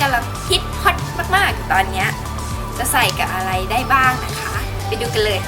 กำลังฮิตฮอตมากๆตอนเนี้ยจะใส่กับอะไรได้บ้างนะคะ ไปดูกันเลย